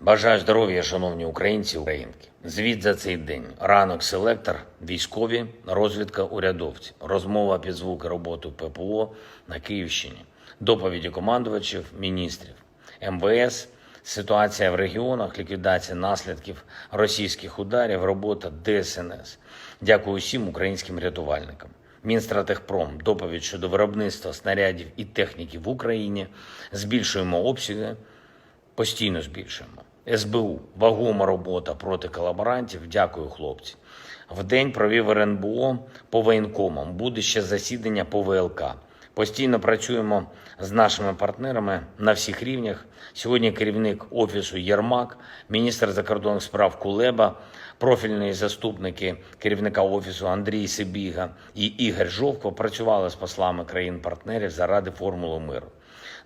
Бажаю здоров'я, шановні українці, українки. Звіт за цей день. Ранок селектор, військові, розвідка, урядовці, розмова під звуки роботи ППО на Київщині, доповіді командувачів, міністрів, МВС, ситуація в регіонах, ліквідація наслідків російських ударів, робота ДСНС. Дякую усім українським рятувальникам. Мінстратехпром, доповідь щодо виробництва снарядів і техніки в Україні. Збільшуємо обсяги, постійно збільшуємо. СБУ, вагома робота проти колаборантів. Дякую, хлопці. В день провів РНБО по воєнкомам. Буде ще засідання по ВЛК. Постійно працюємо з нашими партнерами на всіх рівнях. Сьогодні керівник офісу Єрмак, міністр закордонних справ Кулеба, профільні заступники керівника офісу Андрій Сибіга і Ігор Жовко працювали з послами країн-партнерів заради формули миру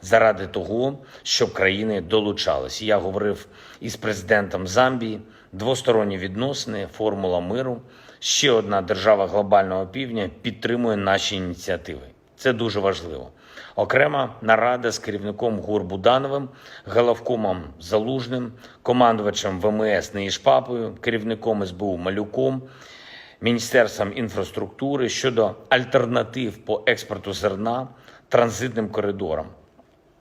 заради того, щоб країни долучались. Я говорив із президентом Замбії, двосторонні відносини, формула миру. Ще одна держава глобального півдня підтримує наші ініціативи. Це дуже важливо. Окрема нарада з керівником ГУР Будановим, головкомом Залужним, командувачем ВМС Неїшпапою, керівником СБУ Малюком, Міністерством інфраструктури щодо альтернатив по експорту зерна транзитним коридорам.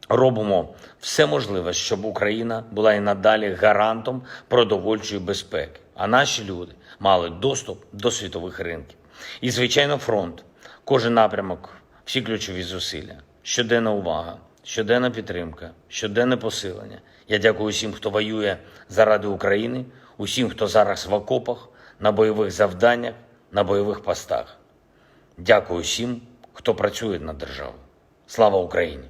Робимо все можливе, щоб Україна була і надалі гарантом продовольчої безпеки, а наші люди мали доступ до світових ринків. І, звичайно, фронт, кожен напрямок, всі ключові зусилля, щоденна увага, щоденна підтримка, щоденне посилення. Я дякую усім, хто воює заради України, усім, хто зараз в окопах, на бойових завданнях, на бойових постах. Дякую усім, хто працює на державу. Слава Україні!